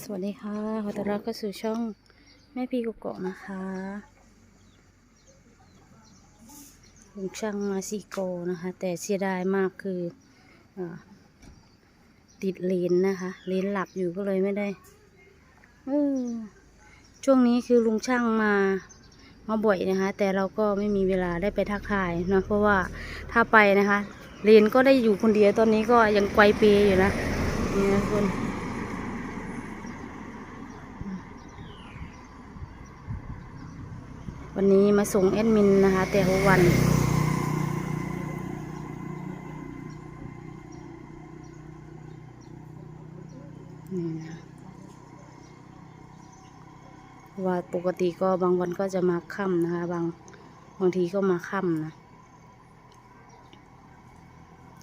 สวัสดีค่ะขอต้อนรับเข้าสู่ช่องแม่พี่กุกอกนะคะลุงช่างมาซีโกนะคะ แต่เสียดายมากคืออติดเลนนะคะเลนหลับอยู่ก็เลยไม่ได้ช่วงนี้คือลุงช่างมามาบ่อยนะคะ แต่เราก็ไม่มีเวลาได้ไปทักทายนะเพราะว่าถ้าไปนะคะเลนก็ได้อยู่คนเดียวตอนนี้ก็ยังไกวเปยอยู่นะนี่นะคุณ วันนี้มาส่งแอดมินนะคะ แต่หัววัน นี่นะว่าปกติก็บางวันก็จะมาค่ำนะคะ บางบางทีก็มาค่ำนะ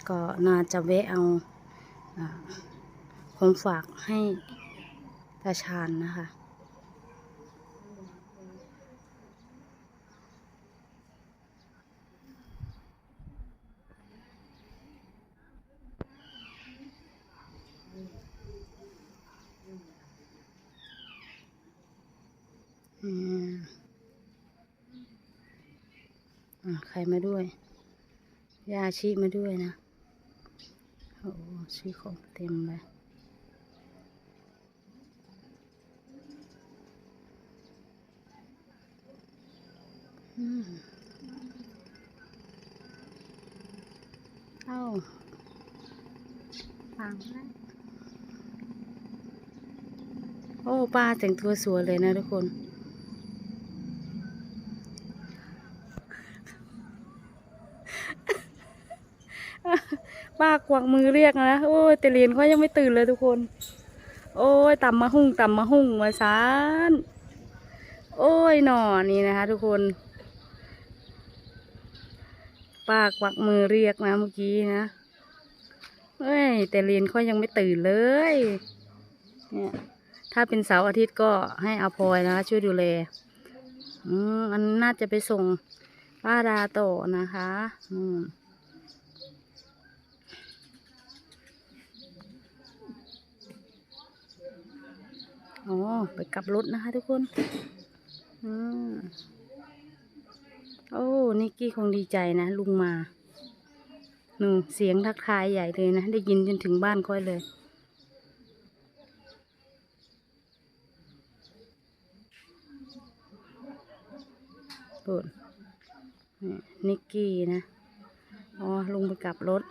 ก็น่าจะแวะเอาอของฝากให้ตาชาญนะคะ ใครมาด้วยยาชีมาด้วยนะ โอ้ชีของเต็มเลยเอ้าฟังแล้วโอ้ป้าแต่งตัวสวยเลยนะทุกคน ป้ากวักมือเรียกนะโอ้ยแต่เรียนเขายังไม่ตื่นเลยทุกคน โอ้ยต่ำมะหุ่งต่ำมะหุ่งมาสานโอ้ยหนอนี่นะคะ ทุกคนป้ากวักมือเรียกนะเมื่อกี้นะเอ้ยแต่เรียนเขายังไม่ตื่นเลยเนี่ยถ้าเป็นเสาร์อาทิตย์ก็ให้อาพลอยนะคะช่วยดูแลอืมอันน่าจะไปส่งป้าดาโตอนะคะ อืม อ๋อ ไปกลับรถนะคะทุกคนอืมโอ้นิกกี้คงดีใจนะ ลุงมาหนูเสียงทักทายใหญ่เลยนะ ได้ยินจนถึงบ้านค่อยเลยปุ่นนี่นิกกี้นะ อ๋อ ลุงไปกลับรถ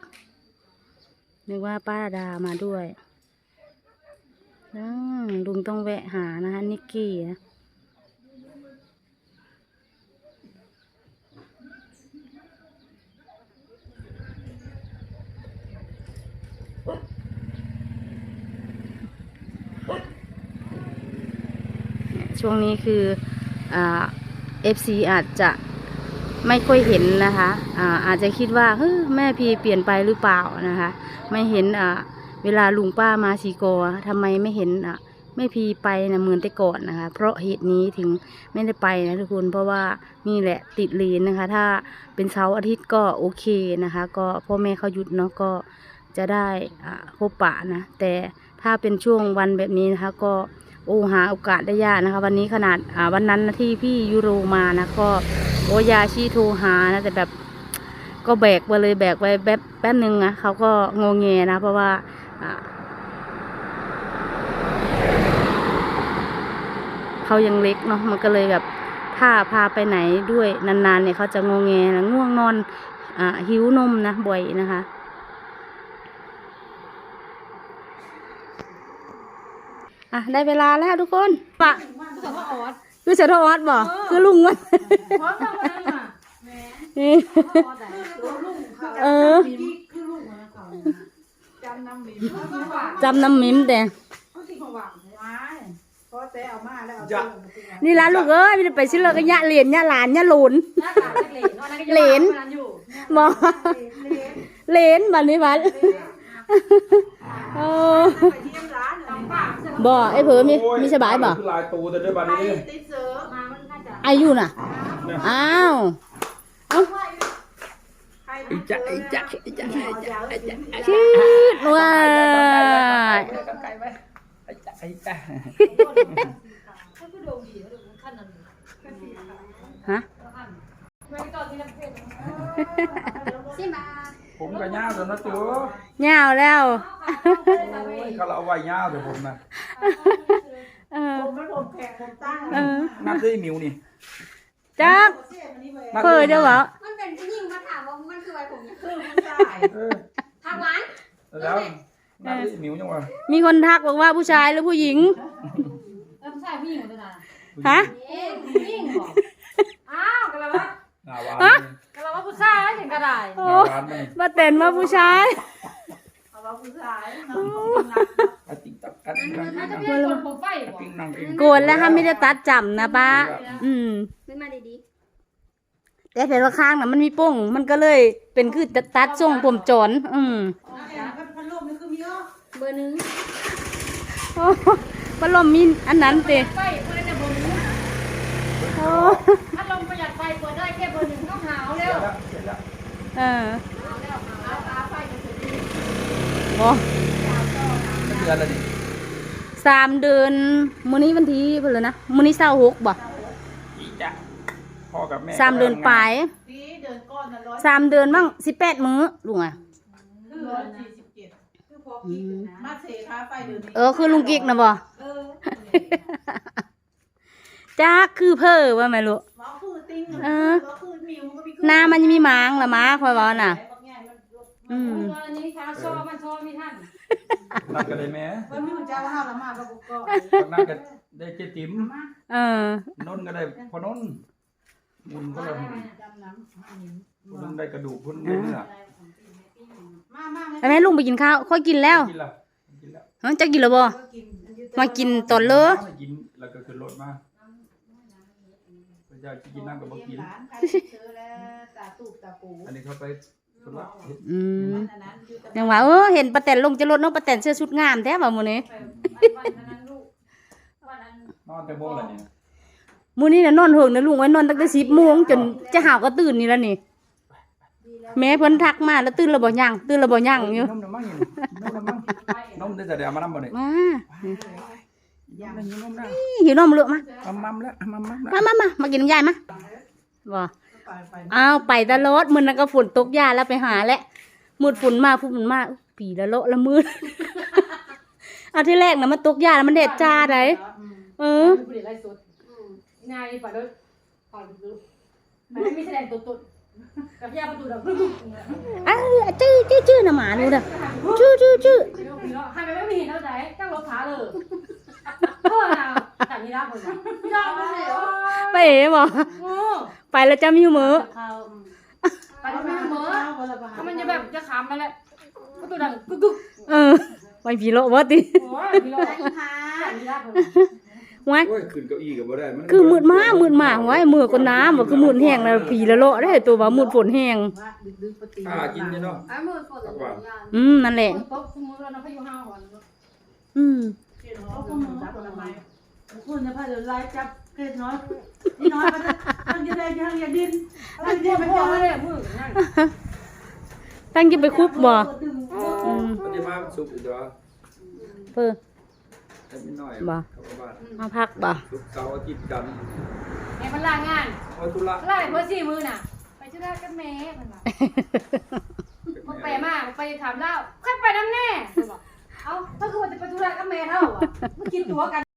นึกว่าป้าดามาด้วย ลุงต้องแวะหานะคะนิกกี้นะช่วงนี้คือเอ่า FC อาจจะไม่ค่อยเห็นนะคะอาอาจจะคิดว่าเฮ้ยแม่พีเปลี่ยนไปหรือเปล่านะคะ ไม่เห็นอ่า วลาลุงป้ามาสีโกอะทำไมไม่เห็นอะไม่พีไปนะเหมือนแต่ก่อนนะคะ เพราะเหตุนี้ถึงไม่ได้ไปนะทุกคนเพราะว่านี่แหละติดเลนนะคะ ถ้าเป็นเสาร์อาทิตย์ก็โอเคนะคะ ก็พ่อแม่เขาหยุดเนาะก็จะได้อ่าพบปะนะ แต่ถ้าเป็นช่วงวันแบบนี้นะคะ ก็โอ้หาโอกาสได้ยากนะคะ วันนี้ขนาดอ่าวันนั้นนะที่พี่ยูโรมานะก็โอยาชีโทรหานะแต่แบบก็แบกไปเลยแบกไปแป๊บแป๊บนึงนะเขาก็งงเงนะเพราะว่า เขายังเล็กเนาะมันก็เลยแบบถ้าพาไปไหนด้วยนานๆเนี่ยเขาจะงงเงนะง่วงนอนอ่าหิวนมนะบ่อยนะคะอะได้เวลาแล้วทุกคนปะคือเสยทอดบ่คือลุงมันนี่เออ จำน้ำมิมจำน้ำมิมแต่เขาสิของหวังไว้เพราะแต่เอามาแล้วเอาจะนี่ละลูกเอ้ยไม่ได้ไปซื้อเลยก็ยะเหรียญยะหลานยะหลุนเหรนบอเหรนบัดนี้บัดโอ้ไปเยี่ยมร้านน้องป้าบ่ไอ้เผลอมีมีสบายบ่คือลายตูแต่ด้วยบันไปนี้ติดเสือมามันน่าจะอายุน่ะ อ้าว เอ้าใครไอ้จ๊ะไอ้จ๊ะไอ้จ๊ะไอ้จ๊ะไอ้จ๊ะชีดว้ายกันไกลไหมไอ้จ๊ะไอ้จ้ะฮะสิมาผมก็ยาวแล้วนะจูยาวแล้วโอ้ยเขาเอาไว้ยาวเดี๋ยวผมนะเออผมมันผมแข็งผมตั้งเออนับได้หมิวนี่จักเสียมันนี่เว้ยนับเผยเดี๋ยวเหรอ คือมันตายเออทางหวานแล้วนับได้หมิวยังวะมีคนทักบอกว่าผู้ชายหรือผู้หญิง แล้วผู้ชายผู้หญิงหมดเลยนะฮะเอ๊ะผู้หญิงเหรออ้าวกันแล้วว่าหน้าหวานฮะกันแล้วว่าผู้ชายถึงกระไดโอ้หน้าหวานนี่มาเต้นว่าผู้ชายเอาว่าผู้ชายเนาะอะติ๊กตักอะติ๊กตักมันจะติ๊กเป็นคนผมไฟบ่ติ๊กนั่งติ๊กโกนแล้วค่ะไม่ได้ตัดจำนะป้าอืมขึ้นมาดี แต่แต่ละข้างน่ะมันมีโป้งมันก็เลยเป็นคือตัดทรงผมจอนอืมพันลมนี่คือมีเนาะๆเบอร์หนึ่งโอ้พัดลมมีอันนั้นเตะไฟเพื่อจะเบอร์หนึ่งโอ้ถ้าลมประหยัดไฟเปิดได้แค่เบอร์หนึ่งต้องหาวเสร็เร็จวแล้วเสร็จแล้วเออหาวแล้วหาวตาไฟจะถึงโอ้เดือนละนี่สามเดือนมื้อนี้วันที่เพิ่นเลยนะมื้อนี้เศร้าหกบ่อีจ้ะ พ่อกับแม่สามเดือนปลายปีเดินก้อนน่ะร้อยสามเดือนบ้างสิบแปดมื้อลุงอะ คือร้อยสี่สิบเจ็ดคือพอกินนะมาเสค้าไฟเดือนนี้เออคือลุงกิ๊กนะบ่เออจ้าคือเพ้อว่าแม่ลูกหมอคือติ้งเออ หมอคือมิวก็มีหน้ามันยังมีหมางละม้าคอยเว่าน่ะ อืม อันนี้ค้าชอบมันชอบมีท่านนักกันเลยแม่ว่ามิวจะว่าห้าละมาบ่บุกก็นักกันได้เจ๊ติ๋มเออ นนก็ได้พอนน มุนก็ได้ดำน้ำคนนึงได้กระดูกคนนึงได้เนื้อมามาไปแม่ลุงไปกินข้าวค่อยกินแล้วกินแล้วกินแล้วเฮ้ยจะกินแล้วบ่กินมากินตอนเลอมากินแล้วก็ขึ้นรถมาพระเจ้าจะกินน้ำกับบ่กินหลานใครเจอแล้วตาตูบตาปูอันนี้เขาไปสุระเฮ็ดอืมอันนั้นอยู่กับยังว่าเออเห็นป้าแตนลงจะรถเนาะป้าแตนเสื้อชุดงามแท้ว่ามื้อนี้วันนั้นลูกวันนั้นนอนแต่โมงละเนี่ย มื้อนี้น่ะนอนเฮิงนะลุงไว้นอนตั้งแต่10โมงจนจะหาวก็ตื่นนี่แล้วนี่ แม่เพิ่นทักมาแล้วตื่นแล้วบ่ยังตื่นแล้วบ่ยังอยู่ นมน้ำมันอยู่นมน้ำมันนมได้แต่เดี๋ยวเอามาน้ำบ่เนี่ยมายังไม่หิวนมนะหิวนมลูกมามัมมัมแล้วมัมมัมแล้วมามามามากินน้ำยายมาบ่ไปไปอ้าวไปตลอดมื้อนั้นก็ฝนตกยาแล้วไปหาแล้วมืดฝนมาฝนมาปีละโละละมืด เอาที่แรกน่ะมันตกยาแล้วมันเด็ดจ้าได้เออ ผู้เด็กไล่สุด นายปล่อยรถปล่อยรถมันไม่แสดงตัวตนกับยาประตูแบบอ้าวจื้อจื้อจื้อน่ะหมาดูน่ะจื้อจื้อจื้อให้ไปไม่มีเท่าไหร่ตั้งรถขาเลยเออนะแต่นี่รักเลยอมเลยไปเอ๋บอ้ไปแล้วจำอยู่มื้อไปทำไมเหมือวันละบาทถ้ามันจะแบบจะขำมาแล้วประตูดังกึกกึกเออไปผีโลบ่ติโอ้ยมีรถค่ะแต่นี่รักเลย ไว้โอ้ยขึ้นเก้าอี้กับบ่ได้มันคือมืดมากมืดมากไว้มือก็น้ำบ่คือมืดแห้งแล้วผีละโละได้ตัวว่ามืดฝนแห้งว่าดึกๆปฏิอ่ากินอยู่เนาะไอ้มือฝนหรือยานอืมนั่นแหละตบสมมติเราเราพายุห้าวันอืมเขาก็มึงจับผลไม้คุณจะพาเดี๋ยวไล่จับเกล็ดน้อยนี่น้อยมันมันจะได้ยังอย่าดิ้นอะไรเดี๋ดิ้ยนวมันพ่อจะเลยมือนั่นตั้งจะไปคุบบ่อืมมันจะมาสุกอีกตัวเพิ่น ให้มันน้อยบ่ เข้าบ้านมาพักบ่สุกเสาร์อาทิตย์กันไอ้มันลางานโอ้ยธุระไล่เพื่อสี่มือน่ะ ไปชื่อได้กันแม่มันบอกมันไปมากไปถามเล่าใครไปน้ำแน่เอาถ้าคือว่าจะไปธุระกับแม่เท่าอะมันกินตัวกัน